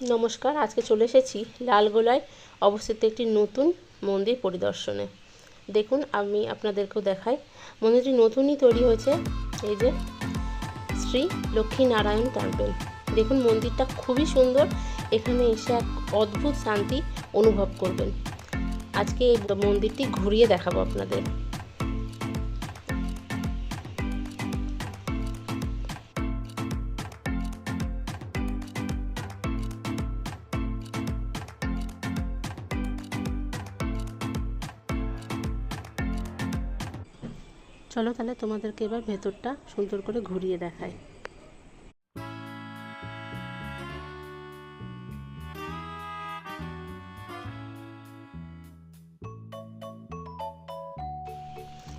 নমস্কার, আজকে চলে এসেছি লালগোলায় অবস্থিত একটি নতুন মন্দির পরিদর্শনে। দেখুন, আমি আপনাদেরকেও দেখাই। মন্দিরটি নতুনই তৈরি হয়েছে, এই যে শ্রী লক্ষ্মী নারায়ণ টেম্পল দেখুন, মন্দিরটা খুবই সুন্দর। এখানে এসে এক অদ্ভুত শান্তি অনুভব করবেন। আজকে এই মন্দিরটি ঘুরিয়ে দেখাবো আপনাদের। চলো তাহলে তোমাদেরকে এবার ভেতরটা সুন্দর করে ঘুরিয়ে দেখাই।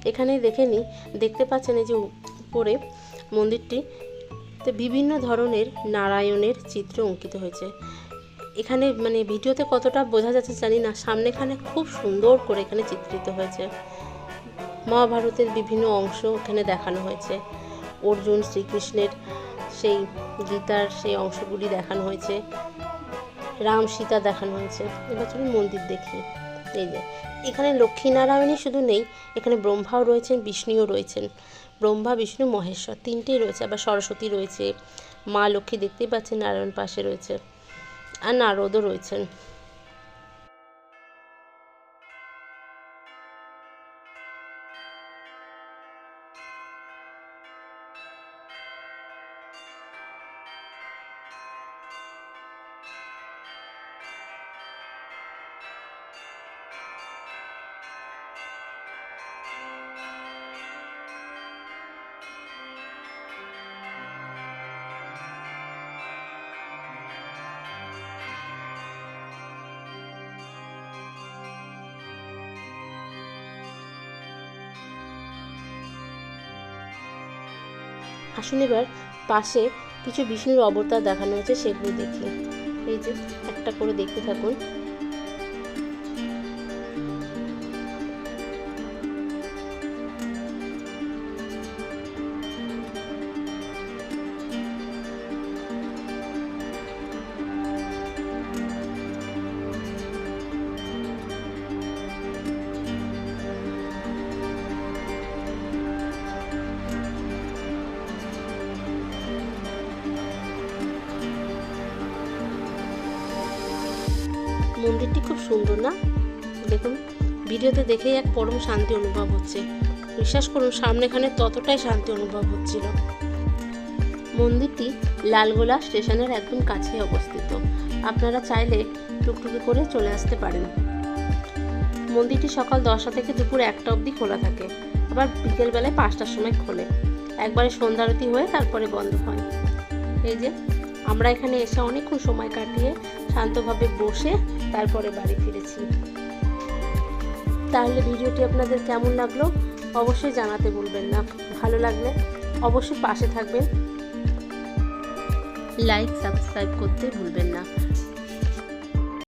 এখানে দেখে নিই দেখতে পাচ্ছেন এই যে উপরে মন্দিরটিতে বিভিন্ন ধরনের নারায়ণের চিত্র অঙ্কিত হয়েছে। এখানে মানে ভিডিওতে কতটা বোঝা যাচ্ছে জানি না, সামনেখানে খুব সুন্দর করে এখানে চিত্রিত হয়েছে। মহাভারতের বিভিন্ন অংশ এখানে দেখানো হয়েছে। অর্জুন শ্রীকৃষ্ণের সেই গীতার সেই অংশগুলি দেখানো হয়েছে। রাম সীতা দেখানো হয়েছে। এবার চলুন মন্দির দেখি। এই যে, এখানে লক্ষ্মীনারায়ণই শুধু নেই, এখানে ব্রহ্মাও রয়েছেন, বিষ্ণুও রয়েছেন। ব্রহ্মা, বিষ্ণু, মহেশ্বর তিনটেই রয়েছে। আবার সরস্বতী রয়েছে, মা লক্ষ্মী দেখতেই পাচ্ছেন, নারায়ণ পাশে রয়েছে, আর নারদও রয়েছেন। আসুন এবার পাশে কিছু বিষ্ণুর অবতার দেখানো হয়েছে, সেগুলো দেখি। এই যে একটা করে দেখতে থাকুন। মন্দিরটি খুব সুন্দর না? দেখুন, ভিডিওতে দেখেই এক পরম শান্তি অনুভব হচ্ছে। বিশ্বাস করুন, সামনেখানে ততটাই শান্তি অনুভব হচ্ছিল। মন্দিরটি লালগোলা স্টেশনের একদম কাছেই অবস্থিত। আপনারা চাইলে টুকটুকি করে চলে আসতে পারেন। মন্দিরটি সকাল দশটা থেকে দুপুর একটা অবধি খোলা থাকে। আবার বিকেলবেলায় পাঁচটার সময় খোলে। একবারে সন্ধ্যারতি হয়ে তারপরে বন্ধ হয়। এই যে আমরা এখানে এসে অনেকক্ষণ সময় কাটিয়ে শান্তভাবে বসে তারপরে বাড়ি ফিরেছি। তাহলে ভিডিওটি আপনাদের কেমন লাগল? অবশ্যই জানাতে বলবেন না। ভালো লাগলে অবশ্যই পাশে থাকবেন। লাইক, সাবস্ক্রাইব করতে ভুলবেন না।